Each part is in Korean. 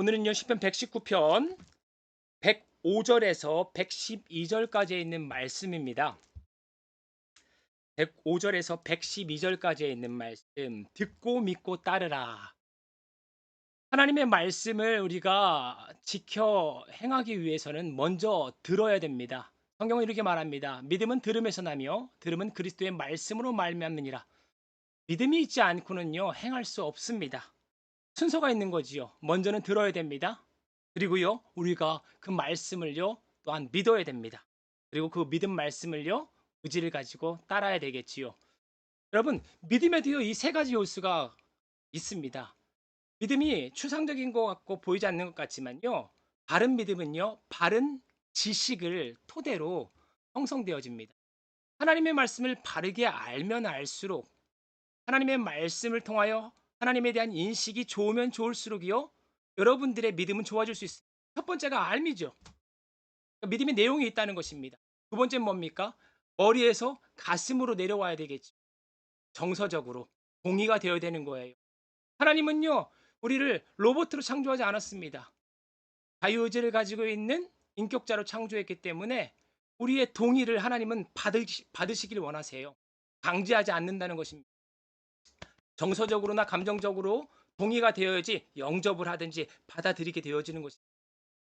오늘은요 시편 119편 105절에서 112절까지에 있는 말씀입니다. 105절에서 112절까지에 있는 말씀 듣고 믿고 따르라. 하나님의 말씀을 우리가 지켜 행하기 위해서는 먼저 들어야 됩니다. 성경은 이렇게 말합니다. 믿음은 들음에서 나며 들음은 그리스도의 말씀으로 말미암느니라. 믿음이 있지 않고는요 행할 수 없습니다. 순서가 있는 거지요. 먼저는 들어야 됩니다. 그리고요, 우리가 그 말씀을요, 또한 믿어야 됩니다. 그리고 그 믿음 말씀을요, 의지를 가지고 따라야 되겠지요. 여러분, 믿음에도요, 이세 가지 요소가 있습니다. 믿음이 추상적인 것 같고 보이지 않는 것 같지만요, 바른 믿음은요, 바른 지식을 토대로 형성되어집니다. 하나님의 말씀을 바르게 알면 알수록 하나님의 말씀을 통하여 하나님에 대한 인식이 좋으면 좋을수록이요. 여러분들의 믿음은 좋아질 수 있습니다. 첫 번째가 알미죠. 그러니까 믿음의 내용이 있다는 것입니다. 두 번째는 뭡니까? 머리에서 가슴으로 내려와야 되겠죠. 정서적으로 동의가 되어야 되는 거예요. 하나님은요, 우리를 로봇으로 창조하지 않았습니다. 자유의지를 가지고 있는 인격자로 창조했기 때문에 우리의 동의를 하나님은 받으시, 받으시길 원하세요. 강제하지 않는다는 것입니다. 정서적으로나 감정적으로 동의가 되어야지 영접을 하든지 받아들이게 되어지는 것입니다.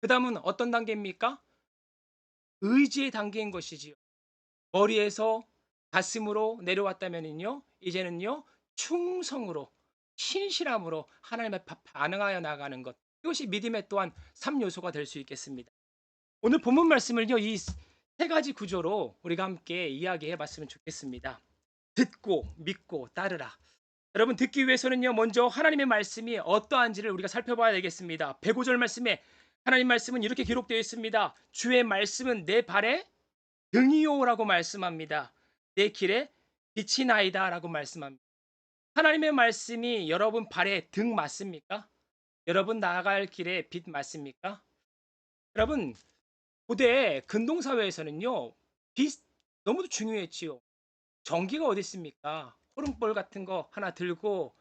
그 다음은 어떤 단계입니까? 의지의 단계인 것이지요. 머리에서 가슴으로 내려왔다면요, 이제는요, 충성으로, 신실함으로 하나님의 반응하여 나가는 것. 이것이 믿음의 또한 3요소가 될 수 있겠습니다. 오늘 본문 말씀을요, 이 세 가지 구조로 우리가 함께 이야기해 봤으면 좋겠습니다. 듣고, 믿고, 따르라. 여러분 듣기 위해서는요 먼저 하나님의 말씀이 어떠한지를 우리가 살펴봐야 되겠습니다 105절 말씀에 하나님 말씀은 이렇게 기록되어 있습니다 주의 말씀은 내 발에 등이요라고 말씀합니다 내 길에 빛이 나이다 라고 말씀합니다 하나님의 말씀이 여러분 발에 등 맞습니까? 여러분 나아갈 길에 빛 맞습니까? 여러분 고대 근동 사회에서는요 빛 너무도 중요했지요 전기가 어디 있습니까? 호름볼 같은 거 하나 들고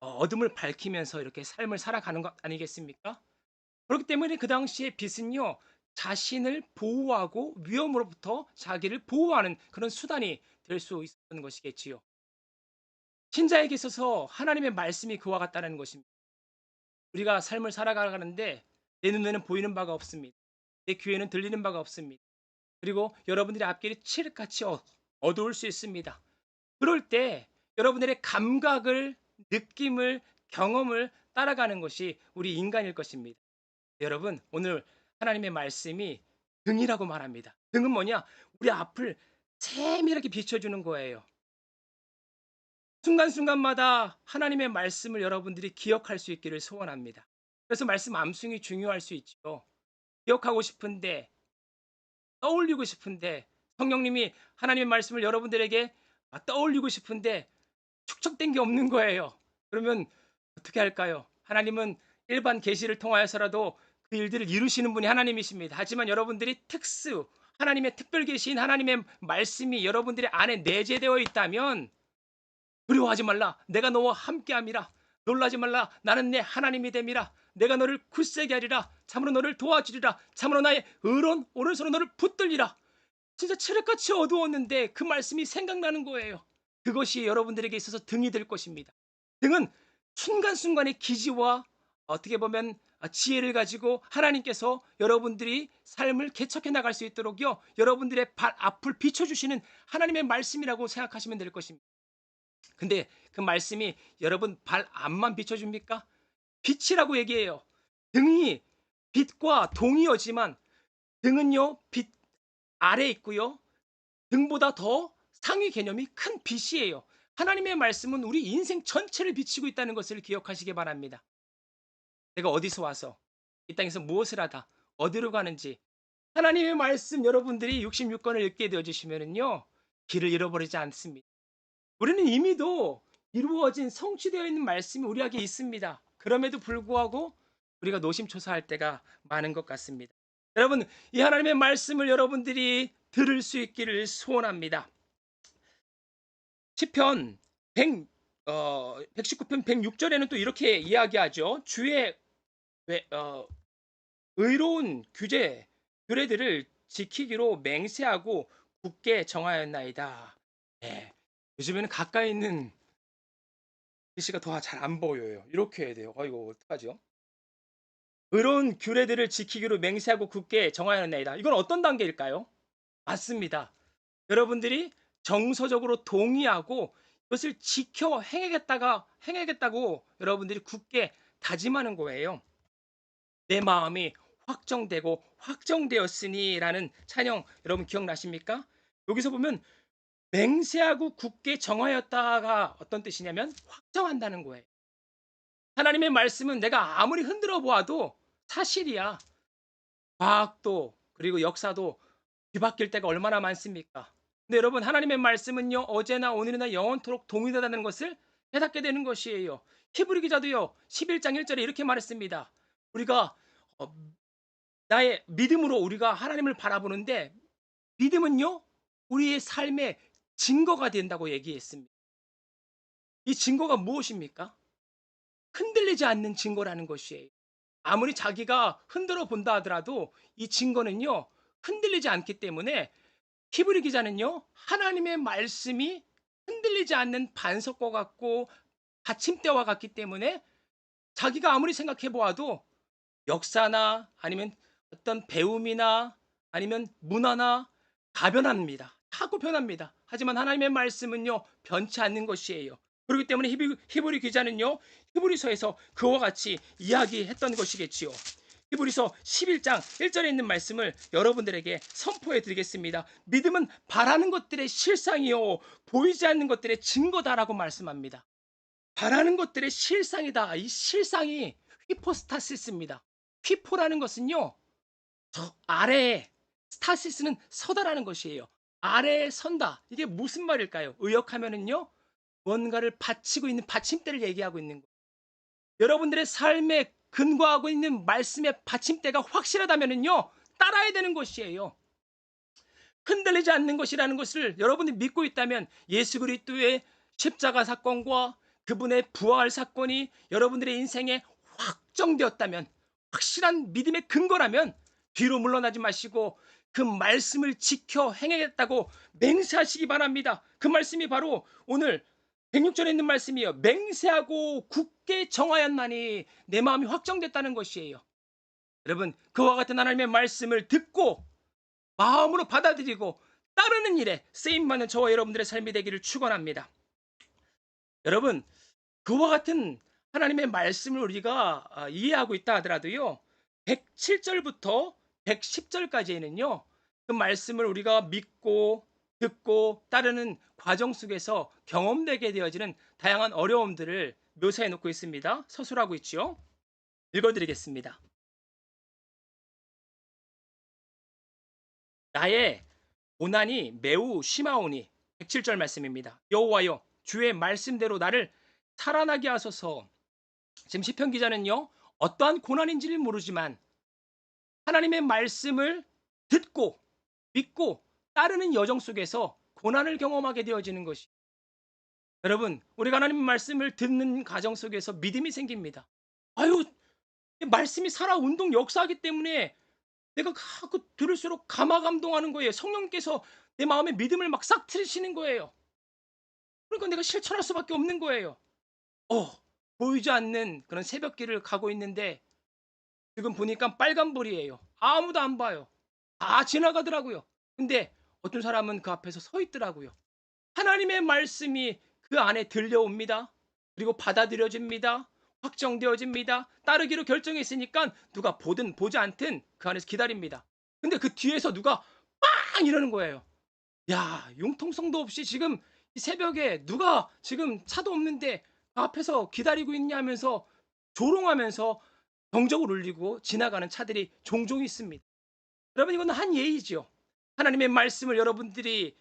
어, 어둠을 밝히면서 이렇게 삶을 살아가는 것 아니겠습니까? 그렇기 때문에 그 당시에 빛은요 자신을 보호하고 위험으로부터 자기를 보호하는 그런 수단이 될 수 있었던 것이겠지요. 신자에게 있어서 하나님의 말씀이 그와 같다는 것입니다. 우리가 삶을 살아가는데 내 눈에는 보이는 바가 없습니다. 내 귀에는 들리는 바가 없습니다. 그리고 여러분들의 앞길이 칠흑같이 어, 어두울 수 있습니다. 그럴 때 여러분들의 감각을, 느낌을, 경험을 따라가는 것이 우리 인간일 것입니다. 여러분, 오늘 하나님의 말씀이 등이라고 말합니다. 등은 뭐냐? 우리 앞을 세밀하게 비춰주는 거예요. 순간순간마다 하나님의 말씀을 여러분들이 기억할 수 있기를 소원합니다. 그래서 말씀 암송이 중요할 수 있죠. 기억하고 싶은데, 떠올리고 싶은데, 성령님이 하나님의 말씀을 여러분들에게 떠올리고 싶은데 축적된 게 없는 거예요. 그러면 어떻게 할까요? 하나님은 일반 계시를 통하여서라도 그 일들을 이루시는 분이 하나님이십니다. 하지만 여러분들이 특수 하나님의 특별 계시인 하나님의 말씀이 여러분들의 안에 내재되어 있다면 두려워하지 말라. 내가 너와 함께함이라. 놀라지 말라. 나는 내 하나님이 됨이라. 내가 너를 굳세게 하리라. 참으로 너를 도와주리라. 참으로 나의 의로운 오른손으로 너를 붙들리라. 진짜 칠흑같이 어두웠는데 그 말씀이 생각나는 거예요. 그것이 여러분들에게 있어서 등이 될 것입니다. 등은 순간순간의 기지와 어떻게 보면 지혜를 가지고 하나님께서 여러분들이 삶을 개척해 나갈 수 있도록요. 여러분들의 발 앞을 비춰주시는 하나님의 말씀이라고 생각하시면 될 것입니다. 근데 그 말씀이 여러분 발 앞만 비춰줍니까? 빛이라고 얘기해요. 등이 빛과 동이어지만 등은요 빛 아래 있고요. 등보다 더 상위 개념이 큰 빛이에요. 하나님의 말씀은 우리 인생 전체를 비치고 있다는 것을 기억하시기 바랍니다. 내가 어디서 와서 이 땅에서 무엇을 하다 어디로 가는지 하나님의 말씀 여러분들이 66권을 읽게 되어주시면요 길을 잃어버리지 않습니다. 우리는 이미도 이루어진 성취되어 있는 말씀이 우리에게 있습니다. 그럼에도 불구하고 우리가 노심초사할 때가 많은 것 같습니다. 여러분, 이 하나님의 말씀을 여러분들이 들을 수 있기를 소원합니다. 시편 100, 어, 119편 106절에는 또 이렇게 이야기하죠. 주의 왜 어 의로운 규제 규례들을 지키기로 맹세하고 굳게 정하였나이다. 예. 요즘에는 가까이 있는 글씨가 더 잘 안 보여요. 이렇게 해야 돼요. 아이고 어떡하죠? 의로운 규례들을 지키기로 맹세하고 굳게 정하였나이다. 이건 어떤 단계일까요? 맞습니다. 여러분들이 정서적으로 동의하고 이것을 지켜 행하겠다가 행하겠다고 여러분들이 굳게 다짐하는 거예요. 내 마음이 확정되고 확정되었으니라는 찬양 여러분 기억나십니까? 여기서 보면 맹세하고 굳게 정하였다가 어떤 뜻이냐면 확정한다는 거예요. 하나님의 말씀은 내가 아무리 흔들어 보아도 사실이야. 과학도 그리고 역사도 뒤바뀔 때가 얼마나 많습니까? 근데 여러분 하나님의 말씀은요 어제나 오늘이나 영원토록 동일하다는 것을 깨닫게 되는 것이에요. 히브리 기자도요 11장 1절에 이렇게 말했습니다. 우리가 어, 나의 믿음으로 우리가 하나님을 바라보는데 믿음은요 우리의 삶의 증거가 된다고 얘기했습니다. 이 증거가 무엇입니까? 흔들리지 않는 증거라는 것이에요. 아무리 자기가 흔들어 본다 하더라도 이 증거는요 흔들리지 않기 때문에 히브리 기자는요 하나님의 말씀이 흔들리지 않는 반석과 같고 받침대와 같기 때문에 자기가 아무리 생각해 보아도 역사나 아니면 어떤 배움이나 아니면 문화나 다 변합니다. 하고 변합니다. 하지만 하나님의 말씀은요 변치 않는 것이에요. 그렇기 때문에 히브리, 기자는요 히브리서에서 그와 같이 이야기했던 것이겠지요. 히브리서 11장 1절에 있는 말씀을 여러분들에게 선포해 드리겠습니다. 믿음은 바라는 것들의 실상이요 보이지 않는 것들의 증거다라고 말씀합니다. 바라는 것들의 실상이다. 이 실상이 휘포스타시스입니다. 휘포라는 것은요 저 아래에 스타시스는 서다라는 것이에요. 아래에 선다. 이게 무슨 말일까요? 의역하면은요 뭔가를 받치고 있는 받침대를 얘기하고 있는 거예요. 여러분들의 삶에 근거하고 있는 말씀의 받침대가 확실하다면은요 따라야 되는 것이에요. 흔들리지 않는 것이라는 것을 여러분이 믿고 있다면 예수 그리스도의 십자가 사건과 그분의 부활 사건이 여러분들의 인생에 확정되었다면 확실한 믿음의 근거라면 뒤로 물러나지 마시고 그 말씀을 지켜 행하겠다고 맹세하시기 바랍니다. 그 말씀이 바로 오늘 106절에 있는 말씀이에요. 맹세하고 굳게 정하였나니 내 마음이 확정됐다는 것이에요. 여러분 그와 같은 하나님의 말씀을 듣고 마음으로 받아들이고 따르는 일에 쓰임 받는 저와 여러분들의 삶이 되기를 축원합니다. 여러분 그와 같은 하나님의 말씀을 우리가 아, 이해하고 있다 하더라도요 107절부터 110절까지는요 그 말씀을 우리가 믿고 듣고 따르는 과정 속에서 경험되게 되어지는 다양한 어려움들을 묘사해 놓고 있습니다. 서술하고 있지요. 읽어드리겠습니다. 나의 고난이 매우 심하오니 107절 말씀입니다. 여호와여 주의 말씀대로 나를 살아나게 하소서. 지금 시편 기자는요. 어떠한 고난인지를 모르지만 하나님의 말씀을 듣고 믿고 따르는 여정 속에서 고난을 경험하게 되어지는 것이 여러분 우리가 하나님의 말씀을 듣는 과정 속에서 믿음이 생깁니다. 아유 말씀이 살아 운동 역사하기 때문에 내가 그 들을수록 감화 감동하는 거예요. 성령께서 내 마음에 믿음을 막싹 트시는 거예요. 그러니까 내가 실천할 수밖에 없는 거예요. 어 보이지 않는 그런 새벽길을 가고 있는데 지금 보니까 빨간불이에요. 아무도 안 봐요. 다 지나가더라고요. 근데 어떤 사람은 그 앞에서 서 있더라고요. 하나님의 말씀이 그 안에 들려옵니다. 그리고 받아들여집니다. 확정되어집니다. 따르기로 결정했으니까 누가 보든 보지 않든 그 안에서 기다립니다. 근데 그 뒤에서 누가 빵 이러는 거예요. 야, 융통성도 없이 지금 이 새벽에 누가 지금 차도 없는데 그 앞에서 기다리고 있냐면서 조롱하면서 경적을 울리고 지나가는 차들이 종종 있습니다. 여러분 이건 한 예의지요. 하나님의 말씀을 여러분들이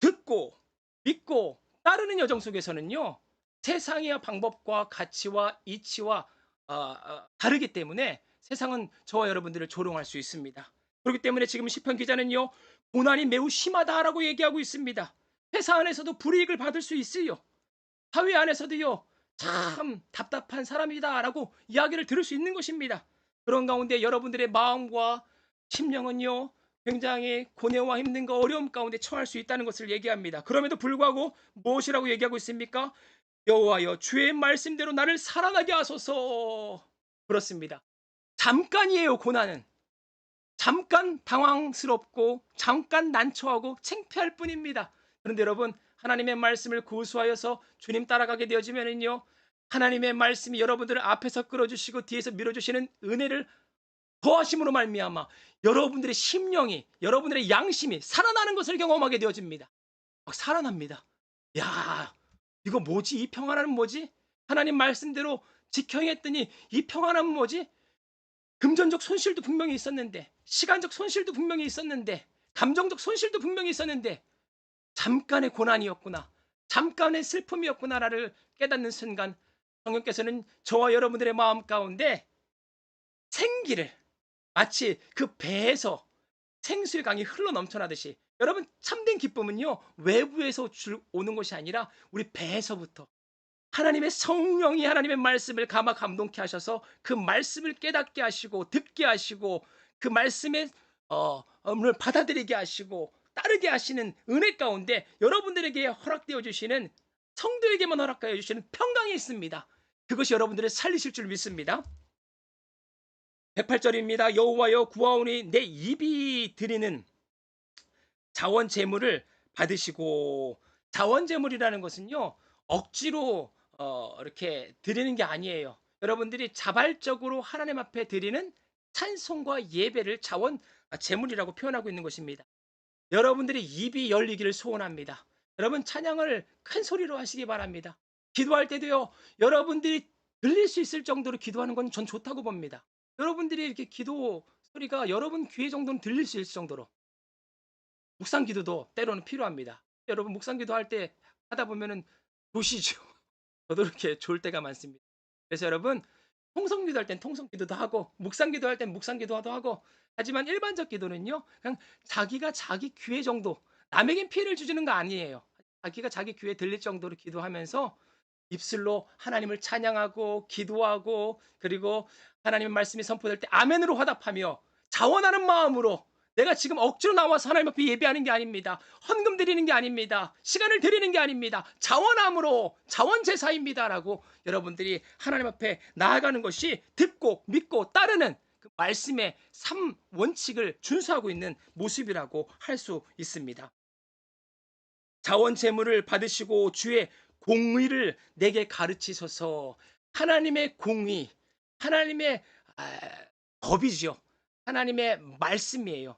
듣고 믿고 따르는 여정 속에서는요 세상의 방법과 가치와 이치와 어, 어, 다르기 때문에 세상은 저와 여러분들을 조롱할 수 있습니다. 그렇기 때문에 지금 시편 기자는요 고난이 매우 심하다라고 얘기하고 있습니다. 회사 안에서도 불이익을 받을 수 있어요. 사회 안에서도요 참 답답한 사람이다라고 이야기를 들을 수 있는 것입니다. 그런 가운데 여러분들의 마음과 심령은요 굉장히 고뇌와 힘든가 어려움 가운데 처할 수 있다는 것을 얘기합니다. 그럼에도 불구하고 무엇이라고 얘기하고 있습니까? 여호와여 주의 말씀대로 나를 살아나게 하소서. 그렇습니다. 잠깐이에요 고난은. 잠깐 당황스럽고 잠깐 난처하고 창피할 뿐입니다. 그런데 여러분 하나님의 말씀을 고수하여서 주님 따라가게 되어지면은요 하나님의 말씀이 여러분들을 앞에서 끌어주시고 뒤에서 밀어주시는 은혜를 더하심으로 말미암아 여러분들의 심령이 여러분들의 양심이 살아나는 것을 경험하게 되어집니다. 막 살아납니다. 야 이거 뭐지? 이 평안은 뭐지? 하나님 말씀대로 지켜 행했더니 이 평안은 뭐지? 금전적 손실도 분명히 있었는데 시간적 손실도 분명히 있었는데 감정적 손실도 분명히 있었는데 잠깐의 고난이었구나. 잠깐의 슬픔이었구나를 깨닫는 순간 성령께서는 저와 여러분들의 마음 가운데 생기를 마치 그 배에서 생수의 강이 흘러 넘쳐나듯이 여러분 참된 기쁨은요 외부에서 줄- 오는 것이 아니라 우리 배에서부터 하나님의 성령이 하나님의 말씀을 감화 감동케 하셔서 그 말씀을 깨닫게 하시고 듣게 하시고 그 말씀의 어, 을 받아들이게 하시고 따르게 하시는 은혜 가운데 여러분들에게 허락되어 주시는 성도에게만 허락하여 주시는 평강이 있습니다. 그것이 여러분들을 살리실 줄 믿습니다. 108절입니다. 여호와여 구하오니 내 입이 드리는 자원 제물을 받으시고 자원 제물이라는 것은요 억지로 어, 이렇게 드리는 게 아니에요. 여러분들이 자발적으로 하나님 앞에 드리는 찬송과 예배를 자원 아, 제물이라고 표현하고 있는 것입니다. 여러분들이 입이 열리기를 소원합니다. 여러분 찬양을 큰 소리로 하시기 바랍니다. 기도할 때도요. 여러분들이 들릴 수 있을 정도로 기도하는 건 전 좋다고 봅니다. 여러분들이 이렇게 기도 소리가 여러분 귀에 정도는 들릴 수 있을 정도로 묵상 기도도 때로는 필요합니다. 여러분 묵상 기도할 때 하다 보면은 도시죠. 저도 이렇게 좋을 때가 많습니다. 그래서 여러분 통성 기도할 땐 통성 기도도 하고 묵상 기도할 땐 묵상 기도도 하고 하지만 일반적 기도는요. 그냥 자기가 자기 귀에 정도 남에겐 피해를 주지는 거 아니에요. 자기가 자기 귀에 들릴 정도로 기도하면서 입술로 하나님을 찬양하고 기도하고 그리고 하나님의 말씀이 선포될 때 아멘으로 화답하며 자원하는 마음으로 내가 지금 억지로 나와서 하나님 앞에 예배하는 게 아닙니다. 헌금 드리는 게 아닙니다. 시간을 드리는 게 아닙니다. 자원함으로 자원 제사입니다라고 여러분들이 하나님 앞에 나아가는 것이 듣고 믿고 따르는 그 말씀의 삼 원칙을 준수하고 있는 모습이라고 할 수 있습니다. 자원 제물을 받으시고 주의 공의를 내게 가르치소서. 하나님의 공의, 하나님의 아, 법이죠. 하나님의 말씀이에요.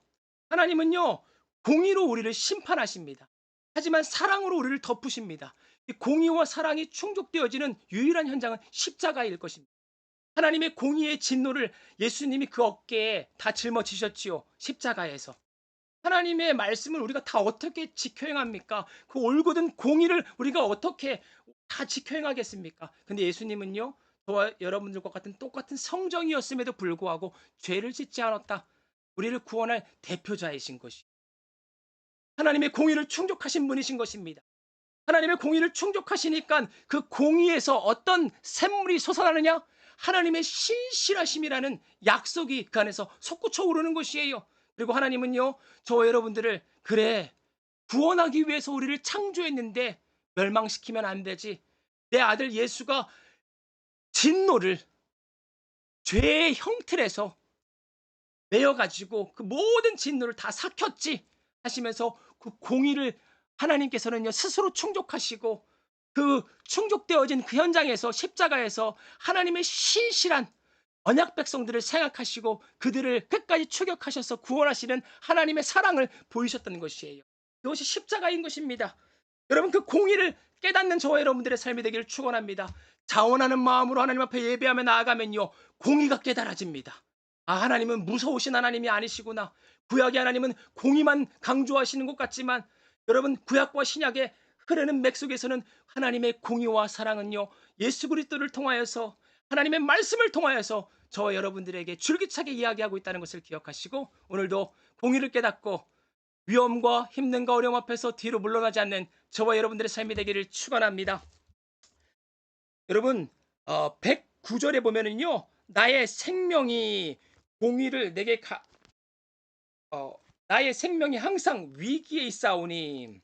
하나님은요 공의로 우리를 심판하십니다. 하지만 사랑으로 우리를 덮으십니다. 이 공의와 사랑이 충족되어지는 유일한 현장은 십자가일 것입니다. 하나님의 공의의 진노를 예수님이 그 어깨에 다 짊어지셨지요. 십자가에서. 하나님의 말씀을 우리가 다 어떻게 지켜 행합니까? 그 올곧은 공의를 우리가 어떻게 다 지켜 행하겠습니까? 근데 예수님은요. 저와 여러분들과 같은 똑같은 성정이었음에도 불구하고 죄를 짓지 않았다. 우리를 구원할 대표자이신 것이. 하나님의 공의를 충족하신 분이신 것입니다. 하나님의 공의를 충족하시니까 그 공의에서 어떤 샘물이 솟아나느냐? 하나님의 신실하심이라는 약속이 그 안에서 솟구쳐 오르는 것이에요. 그리고 하나님은요, 저와 여러분들을 그래 구원하기 위해서 우리를 창조했는데 멸망시키면 안 되지. 내 아들 예수가 진노를 죄의 형틀에서 매어 가지고 그 모든 진노를 다 삭혔지 하시면서 그 공의를 하나님께서는요 스스로 충족하시고 그 충족되어진 그 현장에서 십자가에서 하나님의 신실한 언약 백성들을 생각하시고 그들을 끝까지 추격하셔서 구원하시는 하나님의 사랑을 보이셨던 것이에요. 그것이 십자가인 것입니다. 여러분 그 공의를 깨닫는 저와 여러분들의 삶이 되기를 축원합니다. 자원하는 마음으로 하나님 앞에 예배하며 나아가면요 공의가 깨달아집니다. 아 하나님은 무서우신 하나님이 아니시구나. 구약의 하나님은 공의만 강조하시는 것 같지만 여러분 구약과 신약의 흐르는 맥 속에서는 하나님의 공의와 사랑은요 예수 그리스도를 통하여서 하나님의 말씀을 통하여서 저와 여러분들에게 줄기차게 이야기하고 있다는 것을 기억하시고 오늘도 공의를 깨닫고 위험과 힘든가 어려움 앞에서 뒤로 물러나지 않는 저와 여러분들의 삶이 되기를 축원합니다. 여러분 어 109절에 보면은요. 나의 생명이 공의를 내게 가 어 나의 생명이 항상 위기에 있사오니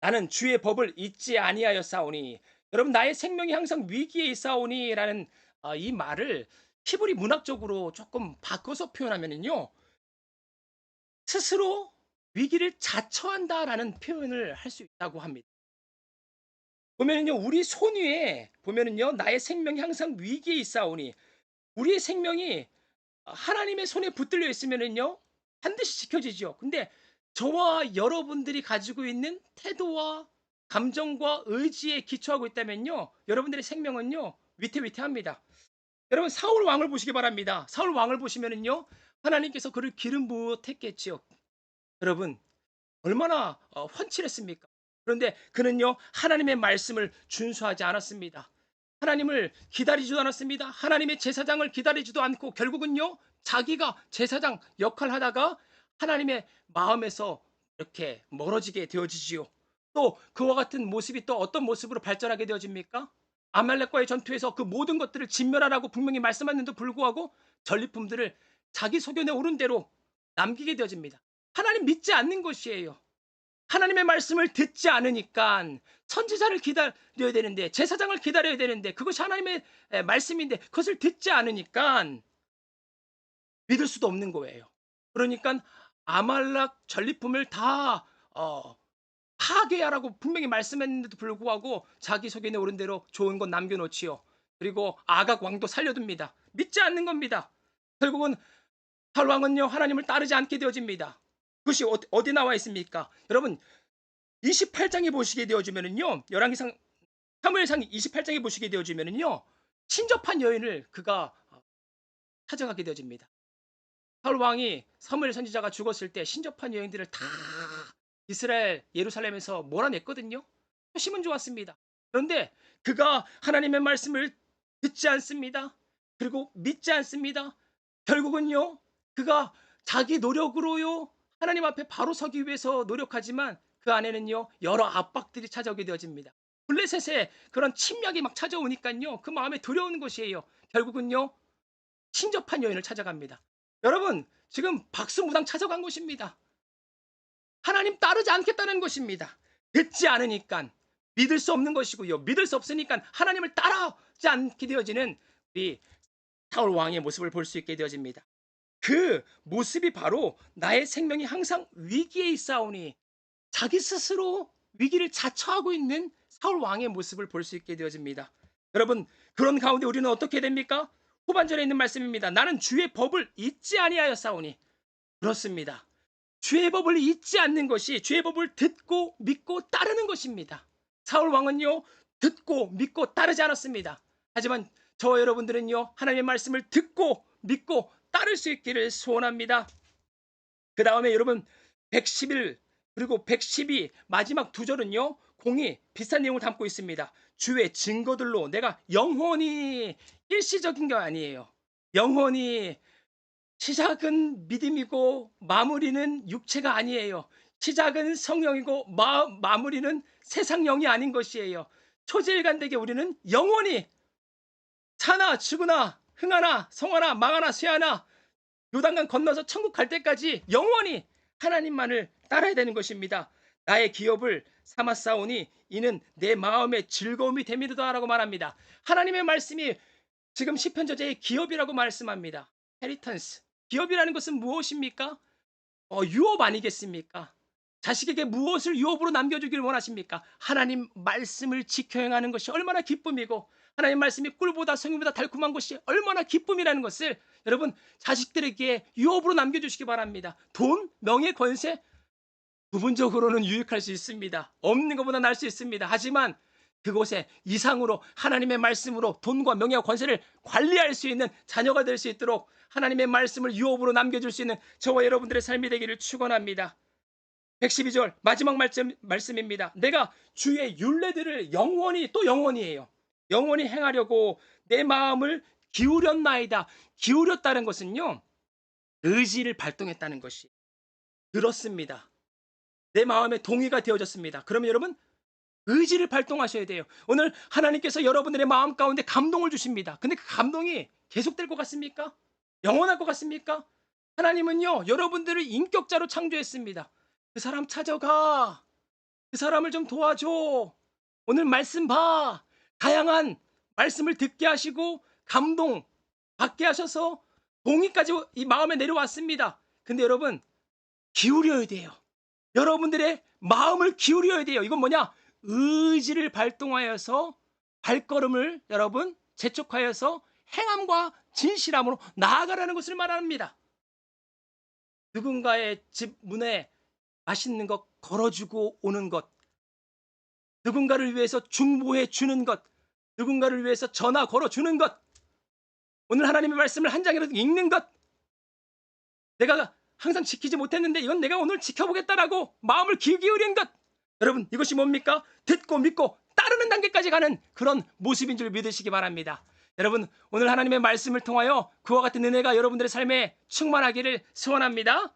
나는 주의 법을 잊지 아니하였사오니 여러분 나의 생명이 항상 위기에 있사오니라는 어이 말을 히브리 문학적으로 조금 바꿔서 표현하면은요. 스스로 위기를 자처한다라는 표현을 할 수 있다고 합니다. 보면은요. 우리 손 위에 보면은요. 나의 생명이 항상 위기에 있사오니 우리의 생명이 아 하나님의 손에 붙들려 있으면은요. 반드시 지켜지죠. 근데 저와 여러분들이 가지고 있는 태도와 감정과 의지에 기초하고 있다면요. 여러분들의 생명은요. 위태위태합니다. 여러분 사울 왕을 보시기 바랍니다. 사울 왕을 보시면은요. 하나님께서 그를 기름 부어 택했지요. 여러분 얼마나 어 훤칠했습니까? 그런데 그는요. 하나님의 말씀을 준수하지 않았습니다. 하나님을 기다리지도 않았습니다. 하나님의 제사장을 기다리지도 않고 결국은요. 자기가 제사장 역할을 하다가 하나님의 마음에서 이렇게 멀어지게 되어지지요. 또 그와 같은 모습이 또 어떤 모습으로 발전하게 되어집니까? 아말렉과의 전투에서 그 모든 것들을 진멸하라고 분명히 말씀했는데도 불구하고 전리품들을 자기 소견에 오른 대로 남기게 되어집니다. 하나님 믿지 않는 것이에요. 하나님의 말씀을 듣지 않으니깐 선지자를 기다려야 되는데 제사장을 기다려야 되는데 그것이 하나님의 에 말씀인데 그것을 듣지 않으니깐 믿을 수도 없는 거예요. 그러니깐 아말렉 전리품을 다 어 파괴하라고 분명히 말씀했는데도 불구하고 자기 소견에 오른 대로 좋은 건 남겨 놓지요. 그리고 아각 왕도 살려둡니다. 믿지 않는 겁니다. 결국은 사울 왕은요. 하나님을 따르지 않게 되어집니다. 그것이 어디 어디 나와 있습니까? 여러분 28 장에 보시게 되어지면은요. 열왕기상 사무엘상 28 장에 보시게 되어지면은요. 친접한 여인을 그가 어 찾아가게 되어집니다. 사울 왕이 사무엘 선지자가 죽었을 때 신접한 여인들을 다 이스라엘 예루살렘에서 몰아냈거든요. 표심은 좋았습니다. 그런데 그가 하나님의 말씀을 듣지 않습니다. 그리고 믿지 않습니다. 결국은요. 그가 자기 노력으로요. 하나님 앞에 바로 서기 위해서 노력하지만 그 안에는요. 여러 압박들이 찾아오게 되어집니다. 블레셋의 그런 침략이 막 찾아오니깐요. 그 마음에 두려운 것이에요. 결국은요. 친접한 여인을 찾아갑니다. 여러분 지금 박수무당 찾아간 것입니다. 하나님 따르지 않겠다는 것입니다. 듣지 않으니깐 믿을 수 없는 것이고요. 믿을 수 없으니깐 하나님을 따르지 않게 되어지는 우리 사울 왕의 모습을 볼 수 있게 되어집니다. 그 모습이 바로 나의 생명이 항상 위기에 있사오니 자기 스스로 위기를 자처하고 있는 사울 왕의 모습을 볼 수 있게 되어집니다. 여러분 그런 가운데 우리는 어떻게 됩니까? 후반절에 있는 말씀입니다. 나는 주의 법을 잊지 아니하였사오니 그렇습니다. 주의 법을 잊지 않는 것이 주의 법을 듣고 믿고 따르는 것입니다. 사울 왕은요. 듣고 믿고 따르지 않았습니다. 하지만 저와 여러분들은요. 하나님의 말씀을 듣고 믿고 따를 수 있기를 소원합니다. 그 다음에 여러분 111 그리고 112 마지막 두 절은요. 공이 비슷한 내용을 담고 있습니다. 주의 증거들로 내가 영원히 일시적인 게 아니에요. 영원히 시작은 믿음이고 마무리는 육체가 아니에요. 시작은 성령이고 마, 마무리는 세상 영이 아닌 것이에요. 초지일관되게 우리는 영원히 사나 죽으나 흥하나 성하나 망하나 쇠하나 요단강 건너서 천국 갈 때까지 영원히 하나님만을 따라야 되는 것입니다. 나의 기업을 삼았사오니 이는 내 마음의 즐거움이 됨이로다라고 말합니다. 하나님의 말씀이 지금 시편 저자의 기업이라고 말씀합니다. 헤리턴스. 기업이라는 것은 무엇입니까? 어, 유업 아니겠습니까? 자식에게 무엇을 유업으로 남겨주길 원하십니까? 하나님 말씀을 지켜 행하는 것이 얼마나 기쁨이고 하나님 말씀이 꿀보다 성유보다 달콤한 것이 얼마나 기쁨이라는 것을 여러분 자식들에게 유업으로 남겨주시기 바랍니다. 돈, 명예, 권세 부분적으로는 유익할 수 있습니다. 없는 것보다 날 수 있습니다. 하지만 그곳에 이상으로 하나님의 말씀으로 돈과 명예와 권세를 관리할 수 있는 자녀가 될 수 있도록 하나님의 말씀을 유업으로 남겨줄 수 있는 저와 여러분들의 삶이 되기를 축원합니다. 112절 마지막 말씀, 말씀입니다. 내가 주의 윤례들을 영원히 또 영원히해요. 영원히 행하려고 내 마음을 기울였나이다. 기울였다는 것은요. 의지를 발동했다는 것이 들었습니다. 내 마음에 동의가 되어졌습니다. 그러면 여러분 의지를 발동하셔야 돼요. 오늘 하나님께서 여러분들의 마음 가운데 감동을 주십니다. 근데 그 감동이 계속될 것 같습니까? 영원할 것 같습니까? 하나님은요, 여러분들을 인격자로 창조했습니다. 그 사람 찾아가. 그 사람을 좀 도와줘. 오늘 말씀 봐. 다양한 말씀을 듣게 하시고 감동 받게 하셔서 동의까지 이 마음에 내려왔습니다. 근데 여러분 기울여야 돼요. 여러분들의 마음을 기울여야 돼요. 이건 뭐냐? 의지를 발동하여서 발걸음을 여러분 재촉하여서 행함과 진실함으로 나아가라는 것을 말합니다. 누군가의 집 문에 맛있는 것 걸어주고 오는 것, 누군가를 위해서 중보해 주는 것, 누군가를 위해서 전화 걸어 주는 것, 오늘 하나님의 말씀을 한 장이라도 읽는 것, 내가 항상 지키지 못했는데 이건 내가 오늘 지켜보겠다라고 마음을 기울인 것, 여러분 이것이 뭡니까? 듣고 믿고 따르는 단계까지 가는 그런 모습인 줄 믿으시기 바랍니다. 여러분 오늘 하나님의 말씀을 통하여 그와 같은 은혜가 여러분들의 삶에 충만하기를 소원합니다.